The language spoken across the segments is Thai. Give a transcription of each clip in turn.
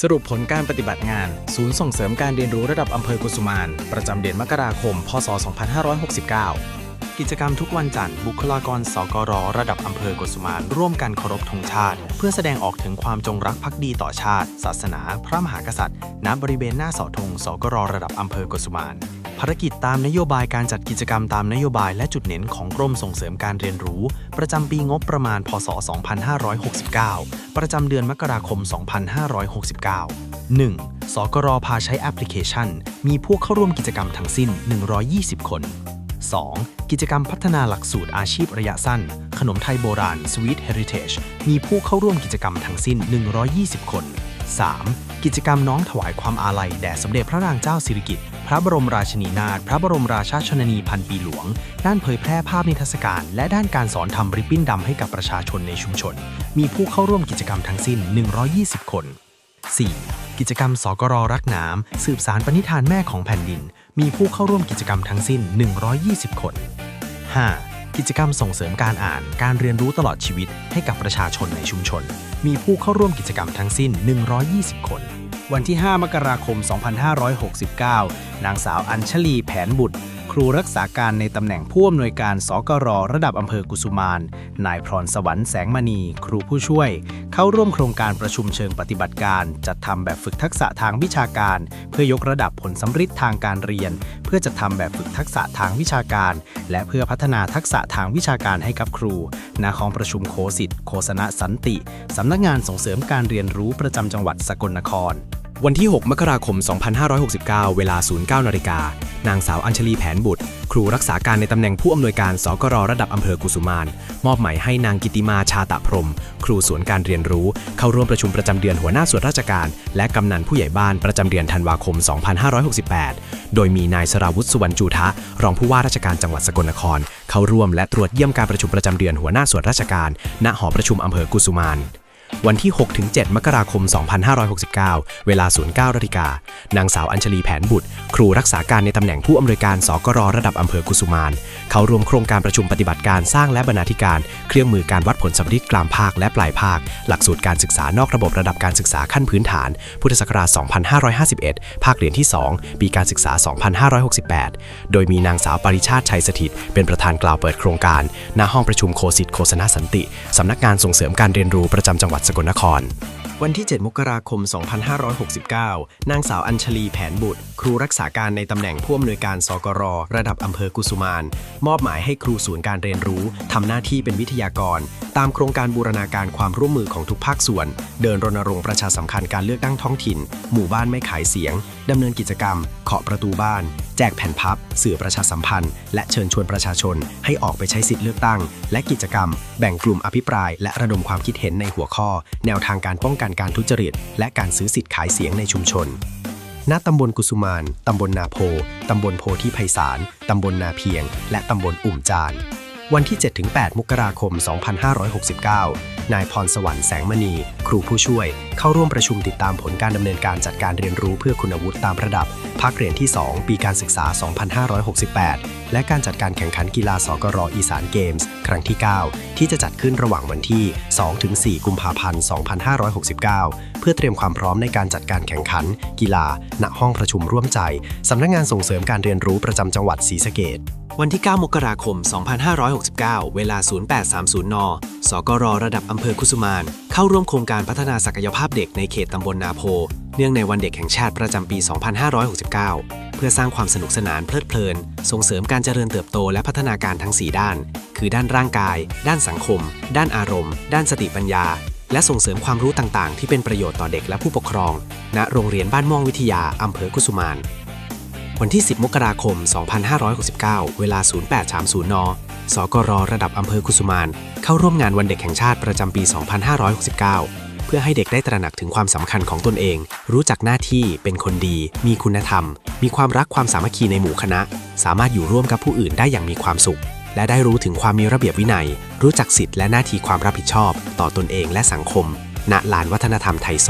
สรุปผลการปฏิบัติงาน ศูนย์ส่งเสริมการเรียนรู้ระดับอำเภอกุสุมาน ประจำเดือนมกราคม พศ 2569 กิจกรรมทุกวันจันทร์บุคลากรสกรระดับอำเภอกุสุมาน ร่วมกันเคารพธงชาติ เพื่อแสดงออกถึงความจงรักภักดีต่อชาติ ศาสนา พระมหากษัตริย์ ณ บริเวณหน้าเสาธงสกรระดับอำเภอกุสุมาน ภารกิจตามนโยบายการจัดกิจกรรมตามนโยบายและจุดเน้นของกรมส่งเสริมการเรียนรู้ ประจำปีงบประมาณ พศ 2569 ประจำเดือนมกราคม 2569 1. สกรพาใช้แอปพลิเคชัน มีผู้เข้าร่วมกิจกรรมทั้งสิ้น 120 คน 2. กิจกรรมพัฒนาหลักสูตรอาชีพระยะสั้น ขนมไทยโบราณ Sweet Heritage มีผู้เข้าร่วมกิจกรรมทั้งสิ้น 120 คน 3. กิจกรรมน้อมถวายความอาลัยแด่สมเด็จพระนางเจ้าสิริกิติ์ ระบรมราชินีนาถพระบรมราชาชนนีพันปีหลวง ด้านเผยแพร่ภาพนิทรรศการ และด้านการสอนทำริบบิ้นดำให้กับประชาชนในชุมชน มีผู้เข้าร่วมกิจกรรมทั้งสิ้น 120 คน 4. กิจกรรมสกรรักน้ำสืบสารปณิธานแม่ของแผ่นดิน มีผู้เข้าร่วมกิจกรรมทั้งสิ้น 120 คน 5. กิจกรรมส่งเสริมการอ่าน การเรียนรู้ตลอดชีวิตให้กับประชาชนในชุมชน มีผู้เข้าร่วมกิจกรรมทั้งสิ้น 120 คน วันที่ 5 มกราคม 2569 นางสาวอัญชลีแผนบุตร ครูรักษาการในตำแหน่งผู้อำนวยการสกรระดับอำเภอกุสุมาน นายพรสวรรค์แสงมณี ครูผู้ช่วย เข้าร่วมโครงการประชุมเชิงปฏิบัติการ จัดทำแบบฝึกทักษะทางวิชาการ เพื่อยกระดับผลสำฤทธิ์ทางการเรียน เพื่อจะทำแบบฝึกทักษะทางวิชาการ และเพื่อพัฒนาทักษะทางวิชาการให้กับครูณห้องประชุมโคสิทธิ์โฆษณะสันติ สำนักงานส่งเสริมการเรียนรู้ประจำจังหวัดสกลนคร วันที่ 6 มกราคม 2569 เวลา 09นาฬิกา นางสาวอัญชลีแผนบุตร ครูรักษาการในตำแหน่งผู้อำนวยการสกรระดับอำเภอกุสุมาน มอบหมายให้นางกิติมาชาตะพรม ครูสวนการเรียนรู้ เข้าร่วมประชุมประจำเดือนหัวหน้าส่วนราชการ และกำนันผู้ใหญ่บ้านประจำเดือนธันวาคม 2568 โดยมีนายสราวุฒิสุวรรณจูทะ รองผู้ว่าราชการจังหวัดสกลนคร เข้าร่วมและตรวจเยี่ยมการประชุมประจำเดือนหัวหน้าส่วนราชการ ณ หอประชุมอำเภอกุสุมาน วันที่ 6-7 มกราคม 2569 เวลา 09นาฬิกา นางสาวอัญชลีแผนบุตร ครูรักษาการในตำแหน่งผู้อำนวยการสกรระดับอำเภอกุสุมาน เขารวมโครงการประชุมปฏิบัติการสร้างและบรรณาธิการ เครื่องมือการวัดผลสำฤทธิ์กลางภาคและปลายภาค หลักสูตรการศึกษานอกระบบระดับการศึกษาขั้นพื้นฐาน พุทธศักราช 2551 ภาคเรียนที่ 2 ปีการศึกษา 2568 โดยมีนางสาวปริชาติชัยสถิต เป็นประธานกล่าวเปิดโครงการ ณ ห้องประชุมโคสิทธิ์โฆษณะสันติ สำนักงานส่งเสริมการเรียนรู้ประจำจังหวัดสกลนคร วันที่ 7 มกราคม 2569 นางสาวอัญชลีแผนบุตร ครูรักษาการในตำแหน่งผู้อำนวยการสกร ระดับอำเภอกุสุมาน มอบหมายให้ครูศูนย์การเรียนรู้ทำหน้าที่เป็นวิทยากร ตามโครงการบูรณาการความร่วมมือของทุกภาคส่วน เดินรณรงค์ประชาสัมพันธ์การเลือกตั้งท้องถิ่น หมู่บ้านไม่ขายเสียงดำเนินกิจกรรมเคาะประตูบ้านแจกแผ่นพับ สื่อประชาสัมพันธ์ และเชิญชวนประชาชน ให้ออกไปใช้สิทธิเลือกตั้ง และกิจกรรม แบ่งกลุ่มอภิปราย และระดมความคิดเห็นในหัวข้อ แนวทางการป้องกันการทุจริต และการซื้อสิทธิ์ขายเสียงในชุมชนณตำบลกุสุมาน ตำบลนาโพ ตำบลโพธิไพศาล ตำบลนาเพียง และตำบลอุ่มจาน วันที่ 7-8 มกราคม 2569 นายพรสวรรค์แสงมณี ครูผู้ช่วย เข้าร่วมประชุมติดตามผลการดำเนินการจัดการเรียนรู้เพื่อคุณวุฒิตามระดับ ภาคเรียนที่ 2 ปีการศึกษา 2568 และการจัดการแข่งขันกีฬาสกรอีสานเกมส์ ครั้งที่ 9 ที่จะจัดขึ้นระหว่างวันที่ 2-4 กุมภาพันธ์ 2569 เพื่อเตรียมความพร้อมในการจัดการแข่งขัน กีฬา ณ ห้องประชุมร่วมใจ สำนักงานส่งเสริมการเรียนรู้ประจำจังหวัดศรีสะเกษ วันที่ 9 มกราคม 2569 เวลา 0830 น สกรระดับอำเภอคุสุมาน เข้าร่วมโครงการพัฒนาศักยภาพเด็กในเขตตำบลนาโพ เนื่องในวันเด็กแห่งชาติประจำปี 2569 เพื่อสร้างความสนุกสนานเพลิดเพลิน ส่งเสริมการเจริญเติบโตและพัฒนาการทั้ง 4 ด้าน คือด้านร่างกาย ด้านสังคม ด้านอารมณ์ ด้านสติปัญญา และส่งเสริมความรู้ต่างๆ ที่เป็นประโยชน์ต่อเด็กและผู้ปกครอง ณ โรงเรียนบ้านม่วงวิทยาอำเภอกุสุมาน วันที่ 10 มกราคม 2569 เวลา 0830 น สกรระดับอำเภอกุสุมาน เข้าร่วมงานวันเด็กแห่งชาติประจำปี 2569 เพื่อให้เด็กได้ตระหนักถึงความสำคัญของตนเอง รู้จักหน้าที่ เป็นคนดี มีคุณธรรม มีความรักความสามัคคีในหมู่คณะ สามารถอยู่ร่วมกับผู้อื่นได้อย่างมีความสุข และได้รู้ถึงความมีระเบียบวินัย รู้จักสิทธิและหน้าที่ความรับผิดชอบ ต่อตนเองและสังคม ณ ลานวัฒนธรรมไทโซ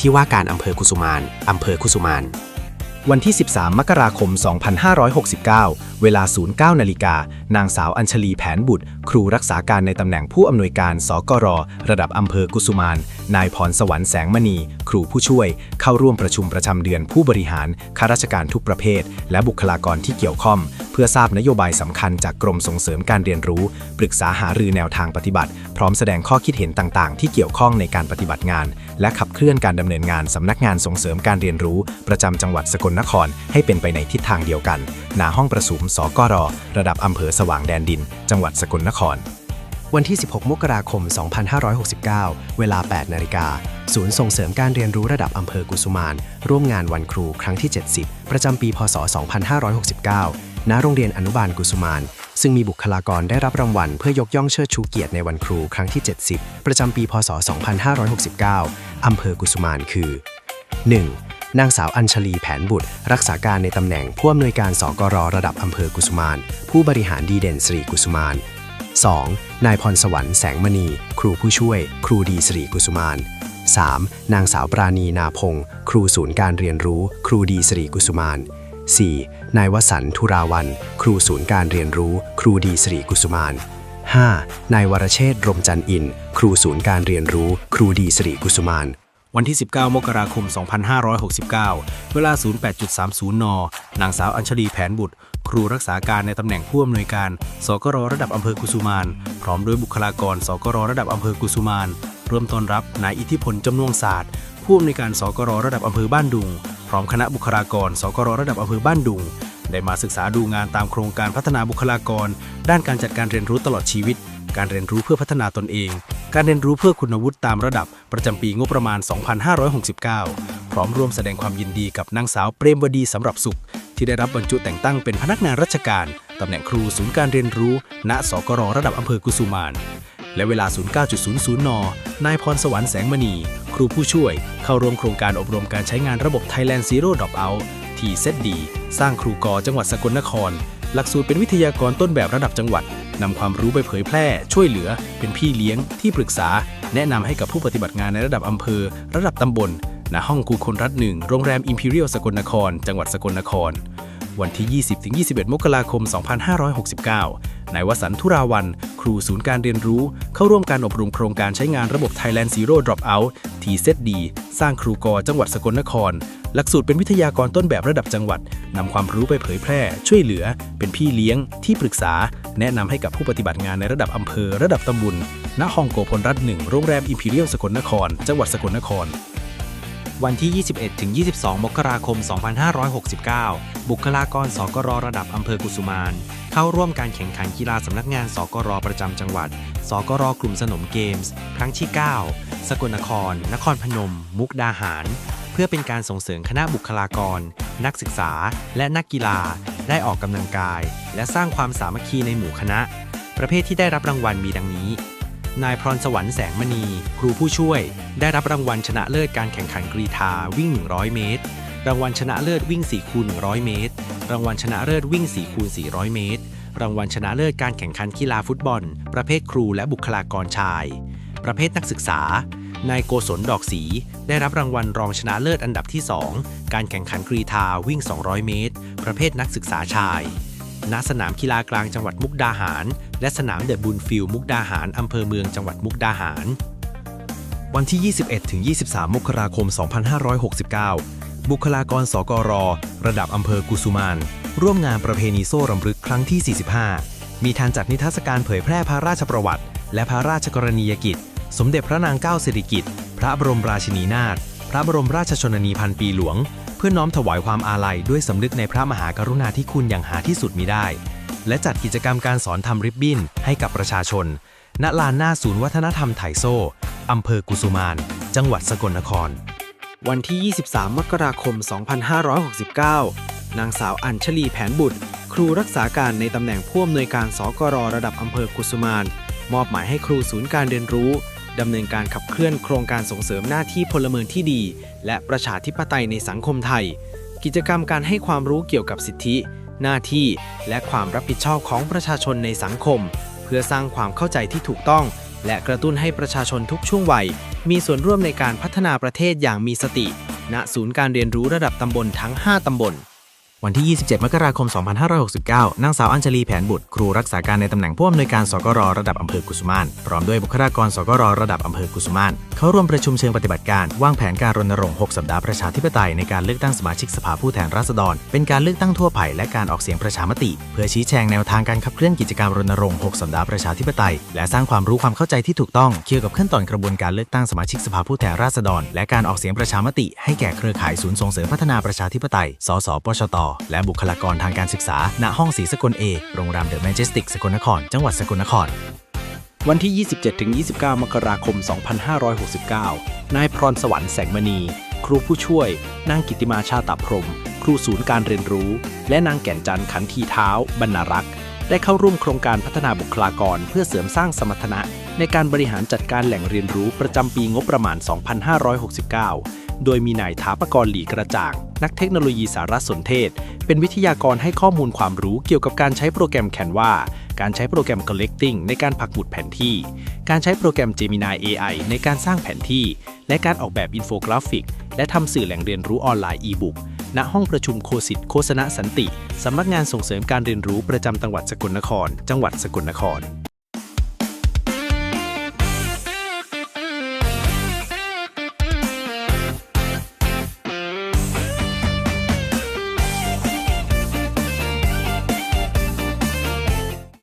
ที่ว่าการอำเภอกุสุมานอำเภอกุสุมาน วันที่ 13 มกราคม 2569 เวลา 09 นาฬิกา นางสาวอัญชลีแผนบุตร ครูรักษาการในตำแหน่งผู้อำนวยการ สกร ระดับอำเภอกุสุมาน นายพรสวรรค์แสงมณี ครูผู้ช่วย เข้าร่วมประชุมประจำเดือนผู้บริหาร ข้าราชการทุกประเภท และบุคลากรที่เกี่ยวข้อง เพื่อทราบนโยบายสำคัญจากกรมส่งเสริมการเรียนรู้ ปรึกษาหารือแนวทางปฏิบัติ พร้อมแสดงข้อคิดเห็นต่างๆ ที่เกี่ยวข้องในการปฏิบัติงาน และขับเคลื่อนการดำเนินงานสำนักงานส่งเสริมการเรียนรู้ ประจำจังหวัดสกลนครให้เป็นไปในทิศทางเดียวกันณห้องประชุมสกร ระดับอำเภอสว่างแดนดิน จังหวัดสกลนคร วันที่ 16 มกราคม 2569 เวลา 8 นาฬิกา ศูนย์ส่งเสริมการเรียนรู้ระดับอำเภอกุสุมาน ร่วมงานวันครูครั้งที่ 70 ประจำปี พศ 2569 ณ โรงเรียนอนุบาลกุสุมานซึ่งมีบุคลากรได้รับรางวัลเพื่อยกย่องเชิดชูเกียรติในวันครูครั้งที่ 70 ประจำปี พศ 2569 อำเภอกุสุมานคือ 1. นางสาวอัญชลีแผนบุตร รักษาการในตำแหน่งผู้อำนวยการสกรระดับอำเภอกุสุมาน ผู้บริหารดีเด่นสรีกุสุมาน 2. นายพรสวรรค์แสงมณี ครูผู้ช่วย ครูดีสรีกุสุมาน 3. นางสาวปราณีนาพงศ์ครูศูนย์การเรียนรู้ ครูดีสรีกุสุมาน 4. นายวสันต์ธุราวัน ครูศูนย์การเรียนรู้ ครูดีสรีกุสุมาน 5. นายวรเชษรมจันทร์อิน ครูศูนย์การเรียนรู้ ครูดีสรีกุสุมาน วันที่ 19 มกราคม 2569 เวลา 08.30 น นางสาวอัญชลีแผนบุตร ครูรักษาการในตำแหน่งผู้อำนวยการ สกรระดับอำเภอกุสุมาน พร้อมด้วยบุคลากร สกรระดับอำเภอกุสุมานร่วมต้อนรับนายอิทธิพลจำนวงศาสตร์ ผู้อำนวยการสกรระดับอำเภอบ้านดุง พร้อมคณะบุคลากร สกรระดับอำเภอบ้านดุง ได้มาศึกษาดูงานตามโครงการพัฒนาบุคลากร ด้านการจัดการเรียนรู้ตลอดชีวิต การเรียนรู้เพื่อพัฒนาตนเอง การเรียนรู้เพื่อคุณวุฒิตามระดับประจำปีงบประมาณ 2569 พร้อมร่วมแสดงความยินดีกับนางสาวเปรมวดีสำหรับสุข ที่ได้รับบรรจุแต่งตั้งเป็นพนักงานราชการตำแหน่งครูศูนย์การเรียนรู้ ณ สกรระดับอำเภอกุสุมานและเวลา 09.00 น นายพรสวรรค์แสงมณี ครูผู้ช่วย เข้าร่วมโครงการอบรมการใช้งานระบบ Thailand Zero Dropout ที่เซตดี สร้างครูกอจังหวัดสกลนคร หลักสูตรเป็นวิทยากรต้นแบบระดับจังหวัด นำความรู้ไปเผยแพร่ ช่วยเหลือ เป็นพี่เลี้ยง ที่ปรึกษา แนะนำให้กับผู้ปฏิบัติงานในระดับอำเภอ ระดับตำบลณห้องครูคนรัฐหนึ่งโรงแรมอิมพีเรียลสกลนคร จังหวัดสกลนคร วันที่ 20-21 มกราคม 2569 นายวสันต์ธุราวัน ครูศูนย์การเรียนรู้ เข้าร่วมการอบรมโครงการใช้งานระบบ Thailand Zero Dropout ทีเซตดีสร้างครูกอจังหวัดสกลนคร หลักสูตรเป็นวิทยากรต้นแบบระดับจังหวัดนำความรู้ไปเผยแพร่ ช่วยเหลือ เป็นพี่เลี้ยง ที่ปรึกษา แนะนำให้กับผู้ปฏิบัติงานในระดับอำเภอ ระดับตำบลณห้องโกพลรัฐหนึ่งโรงแรม Imperial สกลนคร จังหวัดสกลนคร วันที่ 21-22 มกราคม 2569 บุคลากรสกรระดับอำเภอกุสุมาน เข้าร่วมการแข่งขันกีฬาสำนักงานสกรประจำจังหวัด สกรกลุ่มสนมเกมส์ ครั้งที่ 9 สกลนคร นครพนม มุกดาหาร เพื่อเป็นการส่งเสริมคณะบุคลากร นักศึกษา และนักกีฬา ได้ออกกำลังกาย และสร้างความสามัคคีในหมู่คณะ ประเภทที่ได้รับรางวัลมีดังนี้ นายพรสวรรค์แสงมณี ครูผู้ช่วย ได้รับรางวัลชนะเลิศการแข่งขันกรีธาวิ่ง 100 เมตร รางวัลชนะเลิศวิ่ง4คูณ100 เมตร รางวัลชนะเลิศวิ่ง4คูณ400 เมตร รางวัลชนะเลิศการแข่งขันกีฬาฟุตบอล ประเภทครูและบุคลากรชาย ประเภทนักศึกษานายโกศลดอกศรีได้รับรางวัลรองชนะเลิศอันดับที่ 2 การแข่งขันกรีธาวิ่ง 200 เมตร ประเภทนักศึกษาชาย ณสนามกีฬากลางจังหวัดมุกดาหาร และสนามเดอะบุญฟิลด์มุกดาหารอำเภอเมืองจังหวัดมุกดาหาร วันที่ 21-23 มกราคม 2569 บุคลากรสกร ระดับอำเภอกุสุมานร่วมงานประเพณีโซ่รำลึกครั้งที่ 45 มีทานจัดนิทรรศการเผยแพร่พระราชประวัติ และพระราชกรณียกิจ สมเด็จพระนางเจ้าสิริกิติ์พระบรมราชินีนาถพระบรมราชชนนีพันปีหลวง พื่อน้อมถวายความอาลัยด้วยสำนึกในพระมหากรุณาธิคุณอย่างหาที่สุดมิได้ และจัดกิจกรรมการสอนทำริบบิ้นให้กับประชาชน ณ ลานหน้าศูนย์วัฒนธรรมไถโซ่อำเภอกุสุมาน จังหวัดสกลนคร วันที่ 23 มกราคม 2569 นางสาวอัญชลีแผนบุตร ครูรักษาการในตำแหน่งผู้อำนวยการสกรระดับอำเภอกุสุมาน มอบหมายให้ครูศูนย์การเรียนรู้ ดำเนินการขับเคลื่อนโครงการส่งเสริมหน้าที่พลเมืองที่ดี และประชาธิปไตยในสังคมไทย กิจกรรมการให้ความรู้เกี่ยวกับสิทธิ หน้าที่ และความรับผิดชอบของประชาชนในสังคม เพื่อสร้างความเข้าใจที่ถูกต้อง และกระตุ้นให้ประชาชนทุกช่วงวัย มีส่วนร่วมในการพัฒนาประเทศอย่างมีสติ ณศูนย์การเรียนรู้ระดับตำบลทั้ง 5 ตำบล วันที่ 27 มกราคม 2569 นางสาวอัญชลีแผนบุตร ครูรักษาการในตำแหน่งผู้อำนวยการสกรระดับอำเภอกุสุมาน พร้อมด้วยบุคลากรสกรระดับอำเภอกุสุมาน เขาร่วมประชุมเชิงปฏิบัติการ วางแผนการรณรงค์ 6 สัปดาห์ประชาธิปไตยในการเลือกตั้งสมาชิกสภาผู้แทนราษฎร เป็นการเลือกตั้งทั่วไปและการออกเสียงประชามติ เพื่อชี้แจงแนวทางการขับเคลื่อนกิจกรรมรณรงค์ 6 สัปดาห์ประชาธิปไตย และสร้างความรู้ความเข้าใจที่ถูกต้องเกี่ยวกับขั้นตอนกระบวนการเลือกตั้งสมาชิกสภาผู้แทนราษฎร และการออกเสียงประชามติ ให้แก่เครือข่ายศูนย์ส่งเสริมพัฒนาประชาธิปไตย สสปชตและบุคลากรทางการศึกษา ณ ห้องศรีสกลเอ โรงแรมเดอะแมจสติกสกลนคร จังหวัดสกลนคร วันที่ 27-29 มกราคม 2569 นายพรสวรรค์แสงมณี ครูผู้ช่วย นางกิติมาชาตะพรหมครูศูนย์การเรียนรู้ และนางแก่นจันทร์ขันทีเท้า บรรณรักษ์ ได้เข้าร่วมโครงการพัฒนาบุคลากร เพื่อเสริมสร้างสมรรถนะ ในการบริหารจัดการแหล่งเรียนรู้ประจำปีงบประมาณ 2569 โดยมีนายถาปกรณ์หลีกระจ่าง นักเทคโนโลยีสารสนเทศ เป็นวิทยากรให้ข้อมูลความรู้เกี่ยวกับการใช้โปรแกรม Canva การใช้โปรแกรม Collecting ในการปักหมุดแผนที่ การใช้โปรแกรม Gemini AI ในการสร้างแผนที่ และการออกแบบอินโฟกราฟิก และทำสื่อแหล่งเรียนรู้ออนไลน์ e-book ณห้องประชุมโคสิตโฆษณสันติ สำนักงานส่งเสริมการเรียนรู้ประจำจังหวัดสกลนคร จังหวัดสกลนคร